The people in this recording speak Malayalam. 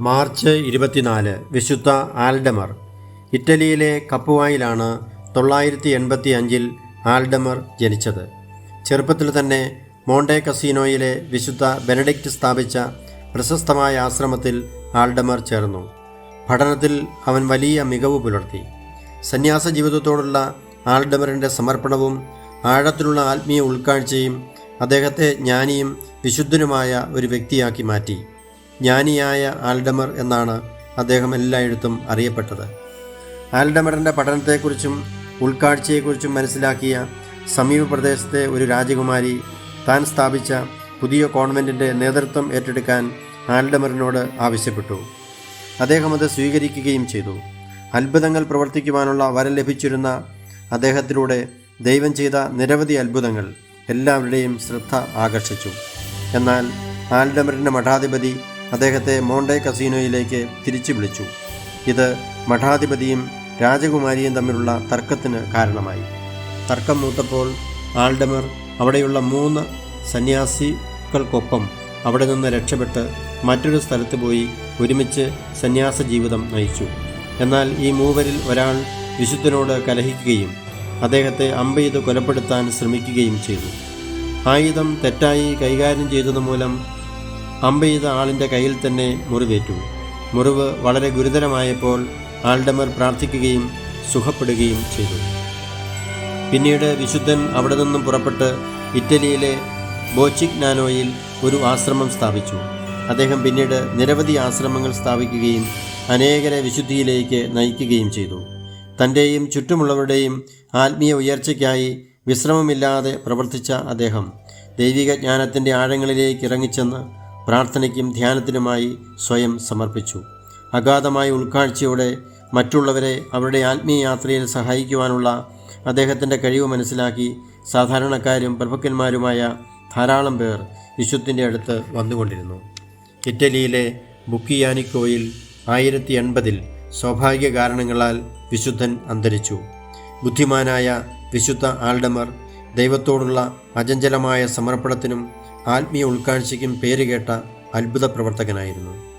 മാർച്ച് ഇരുപത്തിനാല് വിശുദ്ധ ആൽഡമർ. ഇറ്റലിയിലെ കപ്പുവായിലാണ് തൊള്ളായിരത്തി എൺപത്തി അഞ്ചിൽ ആൽഡമർ ജനിച്ചത്. ചെറുപ്പത്തിൽ തന്നെ മോണ്ടെ കസീനോയിലെ വിശുദ്ധ ബെനഡിക്റ്റ് സ്ഥാപിച്ച പ്രശസ്തമായ ആശ്രമത്തിൽ ആൽഡമർ ചേർന്നു. പഠനത്തിൽ അവൻ വലിയ മികവ് പുലർത്തി. സന്യാസ ജീവിതത്തോടുള്ള ആൽഡമറിന്റെ സമർപ്പണവും ആഴത്തിലുള്ള ആത്മീയ ഉൾക്കാഴ്ചയും അദ്ദേഹത്തെ ജ്ഞാനിയും വിശുദ്ധനുമായ ഒരു വ്യക്തിയാക്കി മാറ്റി. ജ്ഞാനിയായ ആൽഡമർ എന്നാണ് അദ്ദേഹം എല്ലായിടത്തും അറിയപ്പെട്ടത്. ആൽഡമറിന്റെ പഠനത്തെക്കുറിച്ചും ഉൾക്കാഴ്ചയെക്കുറിച്ചും മനസ്സിലാക്കിയ സമീപ പ്രദേശത്തെ ഒരു രാജകുമാരി താൻ സ്ഥാപിച്ച പുതിയ കോൺവെന്റിന്റെ നേതൃത്വം ഏറ്റെടുക്കാൻ ആൽഡമറിനോട് ആവശ്യപ്പെട്ടു. അദ്ദേഹം അത് സ്വീകരിക്കുകയും ചെയ്തു. അത്ഭുതങ്ങൾ പ്രവർത്തിക്കുവാനുള്ള വരം ലഭിച്ചിരുന്ന അദ്ദേഹത്തിലൂടെ ദൈവം ചെയ്ത നിരവധി അത്ഭുതങ്ങൾ എല്ലാവരുടെയും ശ്രദ്ധ ആകർഷിച്ചു. എന്നാൽ ആൽഡമറിന്റെ മഠാധിപതി അദ്ദേഹത്തെ മോണ്ടെ കസീനോയിലേക്ക് തിരിച്ചു വിളിച്ചു. ഇത് മഠാധിപതിയും രാജകുമാരിയും തമ്മിലുള്ള തർക്കത്തിന് കാരണമായി. തർക്കം മൂത്തപ്പോൾ ആൾഡമർ അവിടെയുള്ള മൂന്ന് സന്യാസികൾക്കൊപ്പം അവിടെ നിന്ന് രക്ഷപ്പെട്ട് മറ്റൊരു സ്ഥലത്ത് പോയി ഒരുമിച്ച് സന്യാസ ജീവിതം നയിച്ചു. എന്നാൽ ഈ മൂവരിൽ ഒരാൾ വിശുദ്ധനോട് കലഹിക്കുകയും അദ്ദേഹത്തെ അമ്പെയ്ത് കൊലപ്പെടുത്താൻ ശ്രമിക്കുകയും ചെയ്തു. ആയുധം തെറ്റായി കൈകാര്യം ചെയ്തതുമൂലം അമ്പെയ്ത ആളിന്റെ കയ്യിൽ തന്നെ മുറിവേറ്റു. മുറിവ് വളരെ ഗുരുതരമായപ്പോൾ ആൽഡമർ പ്രാർത്ഥിക്കുകയും സുഖപ്പെടുകയും ചെയ്തു. പിന്നീട് വിശുദ്ധൻ അവിടെ നിന്നും പുറപ്പെട്ട് ഇറ്റലിയിലെ ബോച്ചിഗ്നാനോയിൽ ഒരു ആശ്രമം സ്ഥാപിച്ചു. അദ്ദേഹം പിന്നീട് നിരവധി ആശ്രമങ്ങൾ സ്ഥാപിക്കുകയും അനേകരെ വിശുദ്ധിയിലേക്ക് നയിക്കുകയും ചെയ്തു. തന്റെയും ചുറ്റുമുള്ളവരുടെയും ആത്മീയ ഉയർച്ചയ്ക്കായി വിശ്രമമില്ലാതെ പ്രവർത്തിച്ച അദ്ദേഹം ദൈവിക ജ്ഞാനത്തിന്റെ ആഴങ്ങളിലേക്ക് ഇറങ്ങിച്ചെന്ന് പ്രാർത്ഥനയ്ക്കും ധ്യാനത്തിനുമായി സ്വയം സമർപ്പിച്ചു. അഗാധമായ ഉൾക്കാഴ്ചയോടെ മറ്റുള്ളവരെ അവരുടെ ആത്മീയ യാത്രയിൽ സഹായിക്കുവാനുള്ള അദ്ദേഹത്തിന്റെ കഴിവ് മനസ്സിലാക്കി സാധാരണക്കാരും പ്രഭുക്കന്മാരുമായ ധാരാളം പേർ വിശുദ്ധിന്റെ അടുത്ത് വന്നുകൊണ്ടിരുന്നു. ഇറ്റലിയിലെ ബുക്കിയാനിക്കോയിൽ ആയിരത്തി എൺപതിൽ സ്വാഭാവിക കാരണങ്ങളാൽ വിശുദ്ധൻ അന്തരിച്ചു. ബുദ്ധിമാനായ വിശുദ്ധ ആൾഡമർ ദൈവത്തോടുള്ള അചഞ്ചലമായ സമർപ്പണത്തിനും ആത്മീയ ഉൾക്കാഴ്ചയ്ക്കും പേരുകേട്ട അത്ഭുത പ്രവർത്തകനായിരുന്നു